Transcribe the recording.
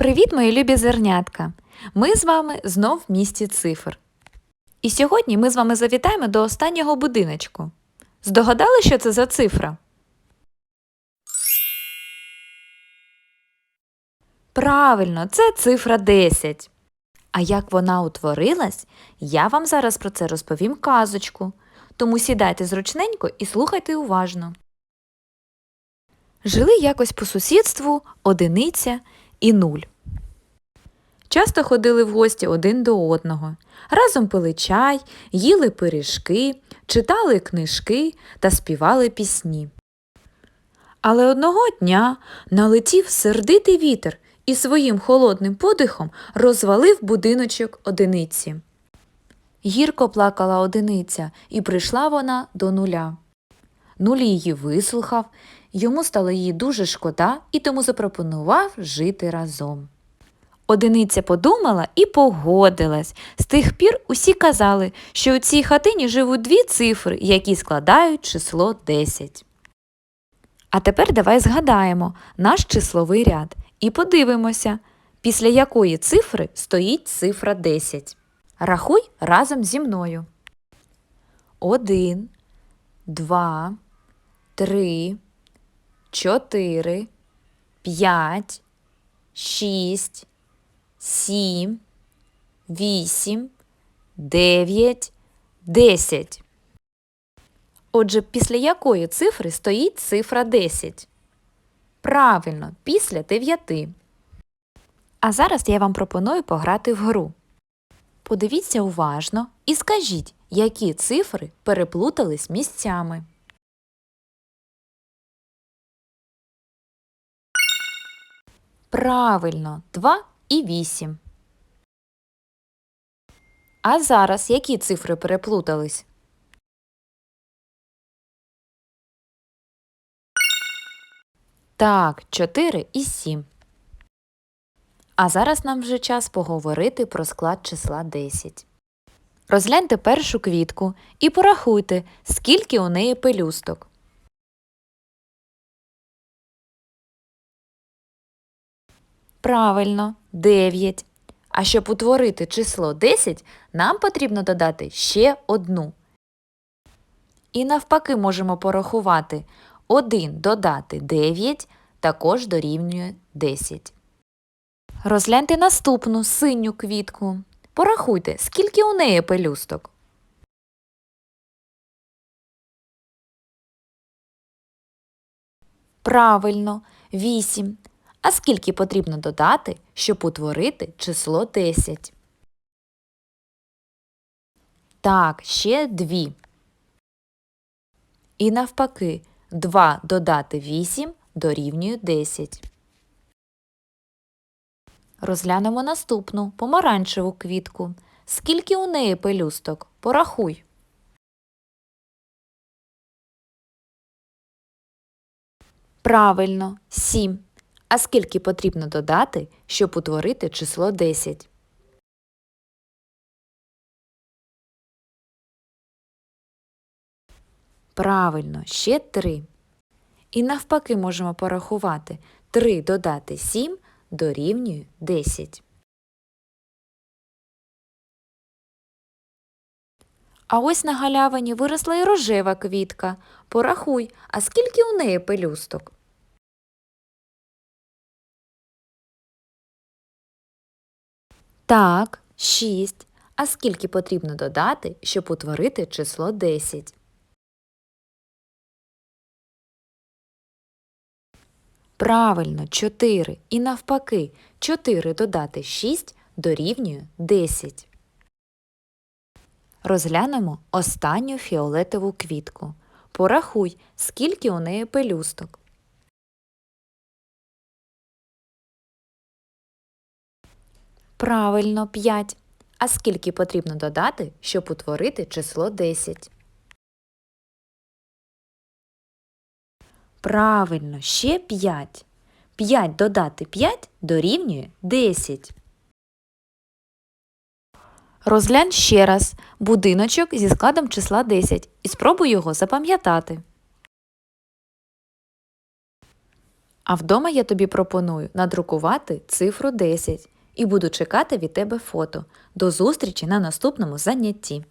Привіт, мої любі зернятка! Ми з вами знов в місті цифр. І сьогодні ми з вами завітаємо до останнього будиночку. Здогадали, що це за цифра? Правильно, це цифра 10. А як вона утворилась, я вам зараз про це розповім казочку. Тому сідайте зручненько і слухайте уважно. Жили якось по сусідству одиниця і нуль. Часто ходили в гості один до одного, разом пили чай, їли пиріжки, читали книжки та співали пісні. Але одного дня налетів сердитий вітер і своїм холодним подихом розвалив будиночок одиниці. Гірко плакала одиниця, і прийшла вона до нуля. Нуль її вислухав, йому стало її дуже шкода і тому запропонував жити разом. Одиниця подумала і погодилась. З тих пір усі казали, що у цій хатині живуть дві цифри, які складають число 10. А тепер давай згадаємо наш числовий ряд і подивимося, після якої цифри стоїть цифра 10. Рахуй разом зі мною. Один, два, три, чотири, п'ять, шість, сім, вісім, дев'ять, десять. Отже, після якої цифри стоїть цифра 10? Правильно, після 9. А зараз я вам пропоную пограти в гру. Подивіться уважно і скажіть, які цифри переплутались місцями. Правильно, 2 і 8. А зараз які цифри переплутались? Так, 4 і 7. А зараз нам вже час поговорити про склад числа 10. Розгляньте першу квітку і порахуйте, скільки у неї пелюсток. Правильно, 9. А щоб утворити число 10, нам потрібно додати ще одну. І навпаки можемо порахувати 1 додати 9 також дорівнює 10. Розгляньте наступну синю квітку. Порахуйте, скільки у неї пелюсток. Правильно, 8. А скільки потрібно додати, щоб утворити число 10? Так, ще 2. І навпаки, 2 додати 8 дорівнює 10. Розглянемо наступну помаранчеву квітку. Скільки у неї пелюсток? Порахуй. Правильно, 7. А скільки потрібно додати, щоб утворити число 10? Правильно, ще 3. І навпаки можемо порахувати 3 додати 7 дорівнює 10. А ось на галявині виросла і рожева квітка. Порахуй, а скільки у неї пелюсток? Так, 6. А скільки потрібно додати, щоб утворити число 10? Правильно, 4. І навпаки, 4 додати 6 дорівнює 10. Розглянемо останню фіолетову квітку. Порахуй, скільки у неї пелюсток. Правильно, 5. А скільки потрібно додати, щоб утворити число 10? Правильно, ще 5. 5 додати 5 дорівнює 10. Розглянь ще раз будиночок зі складом числа 10 і спробуй його запам'ятати. А вдома я тобі пропоную надрукувати цифру 10 і буду чекати від тебе фото. До зустрічі на наступному занятті.